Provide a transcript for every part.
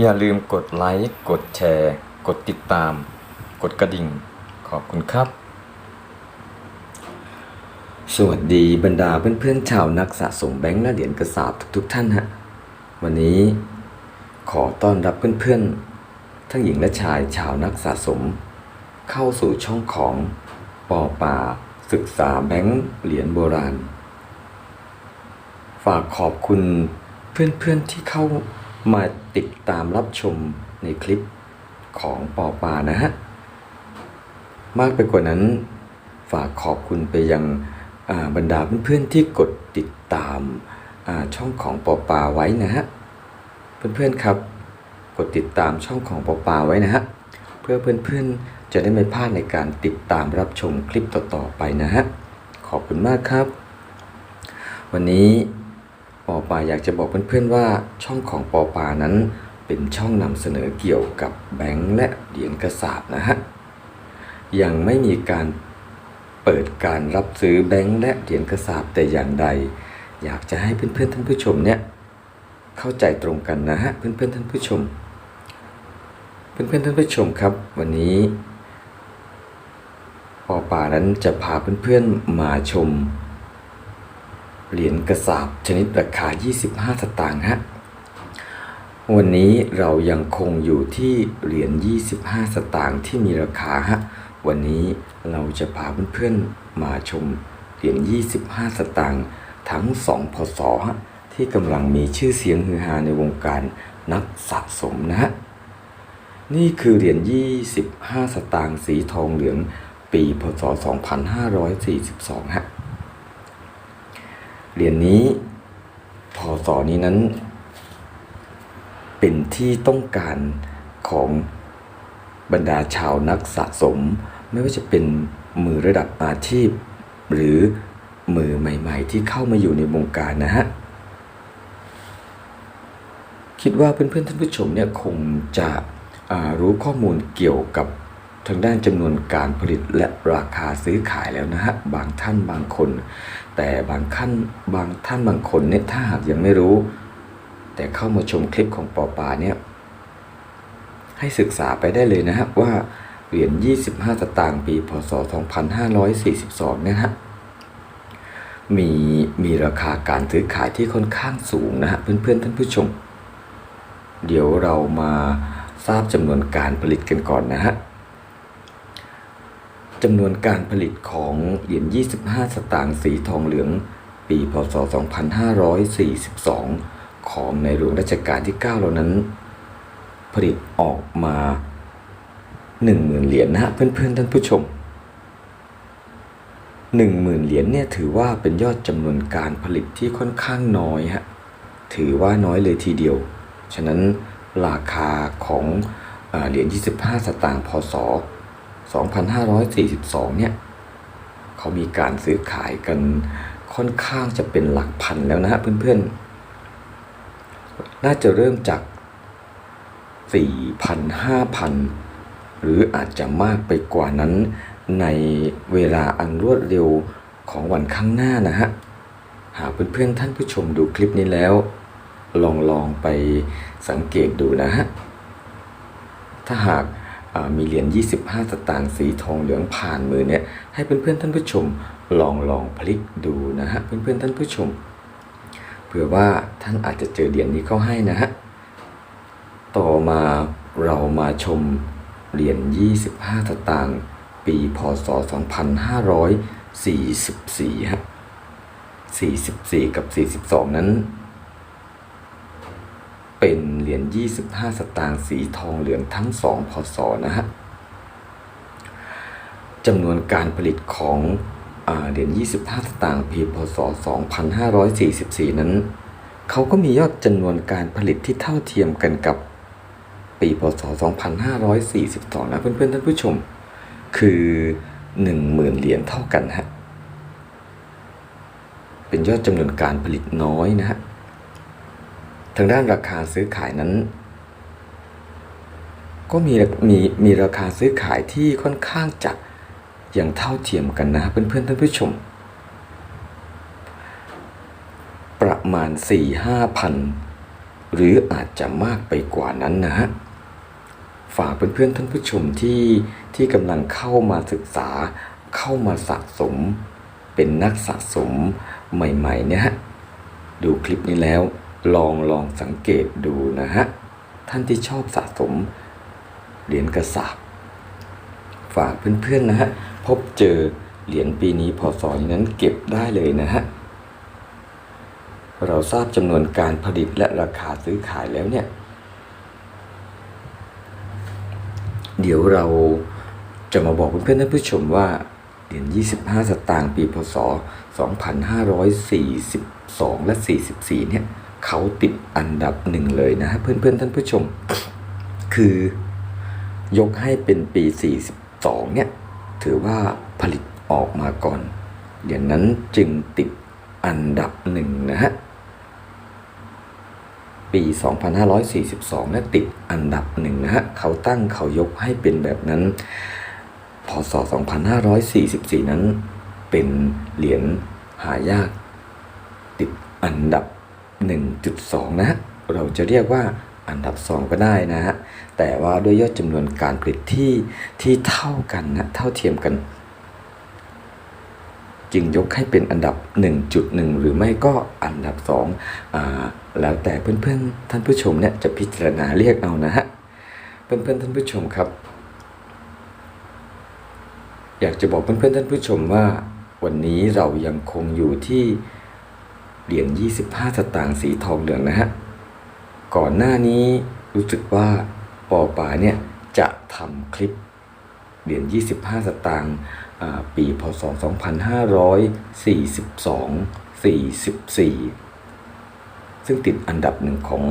อย่าลืมกดไลค์ กดแชร์ กดติดตาม กดกระดิ่ง ขอบคุณครับ สวัสดีบรรดาเพื่อนๆชาวนักสะสมแบงค์และเหรียญกระสาบทุกๆท่านฮะ วันนี้ขอต้อนรับเพื่อนๆ ทั้งหญิงและชายชาวนักสะสม เข้าสู่ช่องของปอป่าศึกษาแบงค์เหรียญโบราณ ฝากขอบคุณเพื่อนๆที่เข้า มาติดตามรับชมในคลิปของปอปานะฮะ มากไปกว่านั้นฝากขอบคุณไปยังบรรดาเพื่อนๆที่กดติดตามาช่องของปอปาไว้นะฮะ เพื่อนๆครับ กดติดตามช่องของปอปาไว้นะฮะ เพื่อเพื่อนๆจะได้ไม่พลาดในการติดตามรับชมคลิปต่อๆไปนะฮะ ขอบคุณมากครับ วันนี้ ปอปาอยากจะบอกเพื่อนๆว่าช่องของปอปานั้นเป็นช่องนำเสนอเกี่ยวกับแบงค์และเหรียญกระสาบนะฮะ ยังไม่มีการเปิดการรับซื้อแบงค์และเหรียญกระสาบแต่อย่างใด อยากจะให้เพื่อนๆท่านผู้ชมเนี่ยเข้าใจตรงกันนะฮะเพื่อนๆท่านผู้ชม เพื่อนๆท่านผู้ชมครับ วันนี้ปอป่านั้นจะพาเพื่อนๆมาชม เหรียญกระสาบชนิดราคา 25 สตางค์ฮะ วันนี้เรายังคงอยู่ที่เหรียญ 25 สตางค์ที่มีราคาฮะ วันนี้เราจะพาเพื่อนๆมาชมเหรียญ 25 สตางค์ทั้ง 2 พศฮะที่กำลังมีชื่อเสียงฮือฮาในวงการนักสะสมนะฮะ นี่คือเหรียญ 25 สตางค์สีทองเหลือง ปี พศ 2542 ฮะ เหรียญนี้พศนี้นั้น เป็นที่ต้องการของบรรดาชาวนักสะสม ไม่ว่าจะเป็นมือระดับอาชีพ หรือมือใหม่ๆ ที่เข้ามาอยู่ในวงการนะฮะ คิดว่าเพื่อนๆท่านผู้ชมเนี่ยคงจะรู้ข้อมูลเกี่ยวกับ ทางด้านจำนวนการผลิตและราคาซื้อขายแล้วนะฮะบางท่านบางคน แต่บางขั้นบางท่านบางคนเนี่ยถ้าหากยังไม่รู้ แต่เข้ามาชมคลิปของปอปาเนี่ยให้ศึกษาไปได้เลยนะฮะว่าเหรียญ 25 สตางค์ปี พศ 2542เนี่ยฮะมีมีราคาการซื้อขายที่ค่อนข้างสูงนะฮะเพื่อนๆท่านผู้ชม เดี๋ยวเรามาทราบจำนวนการผลิตกันก่อนนะฮะ จำนวนการผลิตของเหรียญ 25 สตางค์สีทองเหลือง ปีพศ 2542 ของในหลวงรัชกาลที่ 9 เหล่านั้น ผลิตออกมา 10,000 เหรียญนะฮะเพื่อนๆท่านผู้ชม 10,000 เหรียญเนี่ยถือว่าเป็นยอดจำนวนการผลิตที่ค่อนข้างน้อยฮะ ถือว่าน้อยเลยทีเดียว ฉะนั้นราคาของเหรียญ 25 สตางค์ พศ 2542 เนี่ยเขามีการซื้อขายกันค่อนข้างจะเป็นหลักพันแล้วนะฮะเพื่อนๆ น่าจะเริ่มจาก 4,000 5,000 หรืออาจจะมากไปกว่านั้นในเวลาอันรวดเร็วของวันข้างหน้านะฮะ หากเพื่อนๆท่านผู้ชมดูคลิปนี้แล้ว ลองลองไปสังเกตดูนะฮะ ถ้าหาก มีเหรียญ 25 สตางค์สีทองเหลืองผ่านมือเนี่ยให้เพื่อนๆท่านผู้ชมลองลองพลิกดูนะฮะเพื่อนๆท่านผู้ชมเผื่อว่าท่านอาจจะเจอเหรียญนี้เข้าให้นะฮะต่อมาเรามาชมเหรียญ 25 สตางค์ปีพศ 2544ฮะ44 กับ 42 นั้น เป็นเหรียญ 25 สตางค์สีทองเหลืองทั้ง 2 พศนะฮะจำนวนการผลิตของอเหรียญ 25 สตางค์ปีพศ 2544 นั้น เขาก็มียอดจำนวนการผลิตที่เท่าเทียมกันกับปีพศ 2542 นะเพื่อนๆ ท่านผู้ชม คือ 10,000 เหรียญเท่ากันฮะ เป็นยอดจำนวนการผลิตน้อยนะฮะ ทางด้านราคาซื้อขายนั้น ก็มีมีมีราคาซื้อขายที่ค่อนข้างจะอยังเท่าเทียมกันนะเพื่อนๆท่านผู้ชม ประมาณ 4 5พันหรืออาจจะมากไปกว่านั้นนะฮะฝากเพื่อนๆท่านผู้ชมที่ที่กำลังเข้ามาศึกษาเข้ามาสะสม เป็นนักสะสมใหม่ๆเนี่ยฮะดูคลิปนี้แล้ว ลองลองสังเกตดูนะฮะ ท่านที่ชอบสะสมเหรียญกระสาบฝากเพื่อนๆนะฮะ พบเจอเหรียญปีนี้พศนั้นเก็บได้เลยนะฮะ เราทราบจำนวนการผลิตและราคาซื้อขายแล้วเนี่ย เดี๋ยวเราจะมาบอกเพื่อนๆท่านผู้ชมว่าเหรียญ25 สตางค์ปีพศ 2542 และ 44 เนี่ย เขาติดอันดับหนึ่งเลยนะเพื่อนๆท่านผู้ชม คือยกให้เป็นปี 42 เนี่ย ถือว่าผลิตออกมาก่อนเหรียญนั้นจึงติดอันดับหนึ่งนะฮะ ปี 2542เนี่ยติดอันดับหนึ่งนะฮะ เขาตั้งเขายกให้เป็นแบบนั้น พศ 2544 นั้นเป็นเหรียญหายากติดอันดับ 1.2นะฮะเราจะเรียกว่าอันดับ 2 ก็ได้นะฮะ แต่ว่าด้วยยอดจำนวนการผลิตที่ที่เท่ากันนะ เท่าเทียมกัน จึงยกให้เป็นอันดับ 1.1 หรือไม่ก็อันดับ2อ่าแล้วแต่เพื่อนๆ ท่านผู้ชมเนี่ยจะพิจารณาเรียกเอานะฮะ เพื่อนๆ ท่านผู้ชมครับ อยากจะบอกเพื่อนๆ ท่านผู้ชมว่า วันนี้เรายังคงอยู่ที่ เหรียญ 25 สตางค์สีทองเหลืองนะฮะ ก่อนหน้านี้รู้สึกว่าปอป่าเนี่ยจะทำคลิปเหรียญ 25 สตางค์อ่าปีพศ 2542 44 ซึ่งติดอันดับหนึ่งของ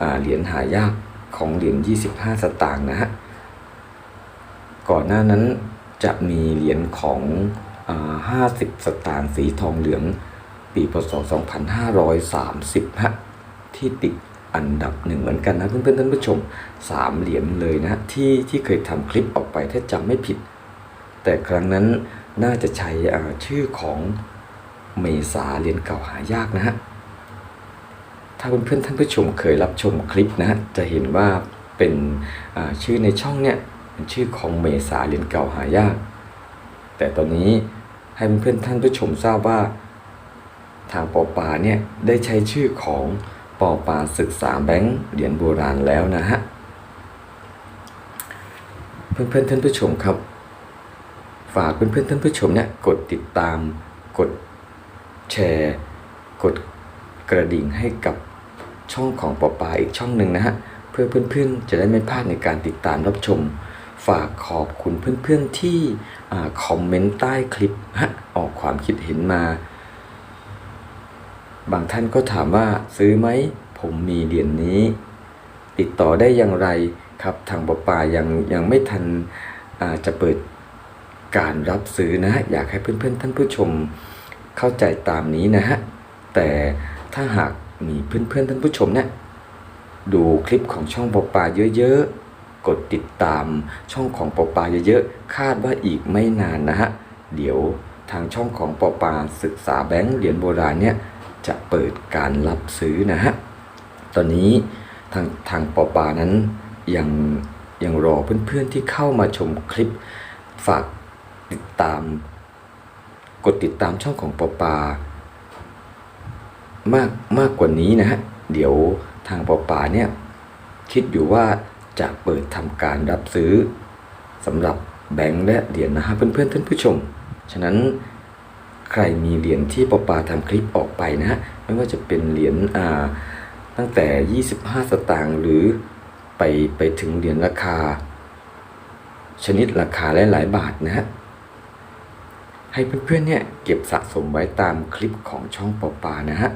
อาเหรียญหายากของเหรียญ 25 สตางค์นะฮะ ก่อนหน้านั้นจะมีเหรียญของอา50 สตางค์สีทองเหลือง ปีพศ 2530ฮะที่ติดอันดับหนึ่งเหมือนกันนะเพื่อนๆท่านผู้ชมสามเหรียญเลยนะที่ที่เคยทำคลิปออกไปถ้าจำไม่ผิด แต่ครั้งนั้นน่าจะใช้อ่ชื่อของเมษาเหรียญเก่าหายากนะฮะถ้าเพื่อนๆท่านผู้ชมเคยรับชมคลิปนะจะเห็นว่าเป็นชื่อในช่องเนี่ยเป็นชื่อของเมษาเหรียญเก่าหายาก แต่ตอนนี้ให้เพื่อนๆท่านผู้ชมทราบว่า ทางปอปาเนี่ยได้ใช้ชื่อของปอปาศึกษาแบงค์เหรียญโบราณแล้วนะฮะ เพื่อนๆท่านผู้ชมครับ ฝากเพื่อนๆท่านผู้ชมเนี่ยกดติดตาม กดแชร์ กดกระดิ่งให้กับช่องของปอปาอีกช่องหนึ่งนะฮะ เพื่อเพื่อนๆจะได้ไม่พลาดในการติดตามรับชม ฝากขอบคุณเพื่อนๆที่อาคอมเมนต์ใต้คลิปฮะออกความคิดเห็นมา บางท่านก็ถามว่าซื้อไหม ผมมีเหรียญนนี้ ติดต่อได้อย่างไรครับ ทางปปายังยังไม่ทันจะเปิดการรับซื้อนะฮะ อยากให้เพื่อนๆ ท่านผู้ชมเข้าใจตามนี้นะฮะ แต่ถ้าหากมีเพื่อนๆ ท่านผู้ชมเนี่ยดูคลิปของช่องปปาเยอะๆ กดติดตามช่องของปปาเยอะๆ คาดว่าอีกไม่นานนะฮะ เดี๋ยวทางช่องของปปาศึกษาแบงค์เหรียญโบราณเนี่ย จะเปิดการรับซื้อนะฮะ ตอนนี้ทางทางปอปานั้นยังยังรอเพื่อนๆที่เข้ามาชมคลิปฝากติดตาม กดติดตามช่องของปอปามากมากกว่านี้นะฮะ เดี๋ยวทางปอปาเนี่ยคิดอยู่ว่าจะเปิดทำการรับซื้อสำหรับแบงค์และเหรียญนะฮะเพื่อนๆท่านผู้ชม ฉะนั้น ใครมีเหรียญที่ปอปาทำคลิปออกไปนะฮะไม่ว่าจะเป็นเหรียญตั้งแต่ 25 สตางค์หรือไปไปถึงเหรียญราคา ชนิดราคาหลายๆบาทนะฮะให้เพื่อนๆเนี่ยเก็บสะสมไว้ตามคลิปของช่องปอปานะฮะ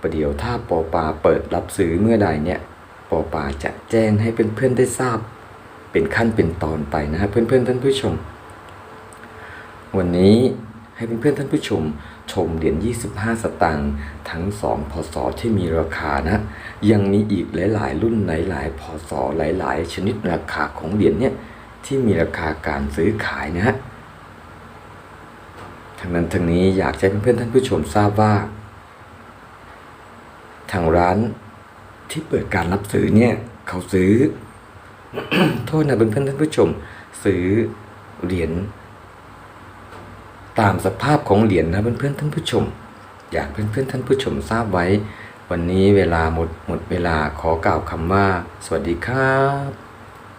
ประเดี๋ยวถ้าปอปาเปิดรับซื้อเมื่อใดเนี่ยปอปาจะแจ้งให้เพื่อนๆได้ทราบ เป็นขั้นเป็นตอนไปนะฮะเพื่อนๆท่านผู้ชม วันนี้ ให้เพื่อนๆท่านผู้ชม ชมเหรียญ 25 สตางค์ทั้ง 2 พศที่มีราคานะ ยังมีอีกหลาย ๆ รุ่นหลายๆ พศหลาย ๆ ชนิดราคาของเหรียญเนี่ยที่มีราคาการซื้อขายนะฮะทั้งนั้นทั้งนี้อยากให้เพื่อนๆท่านผู้ชมทราบว่า ทางร้านที่เปิดการรับซื้อเนี่ยเขาซื้อ โทษนะเพื่อนๆท่านผู้ชม ซื้อเหรียญ ตามสภาพของเหรียญนะเพื่อนๆท่านผู้ชม อยากเพื่อนๆท่านผู้ชมทราบไว้ วันนี้เวลาหมดหมดเวลาขอกล่าวคำว่า สวัสดีครับ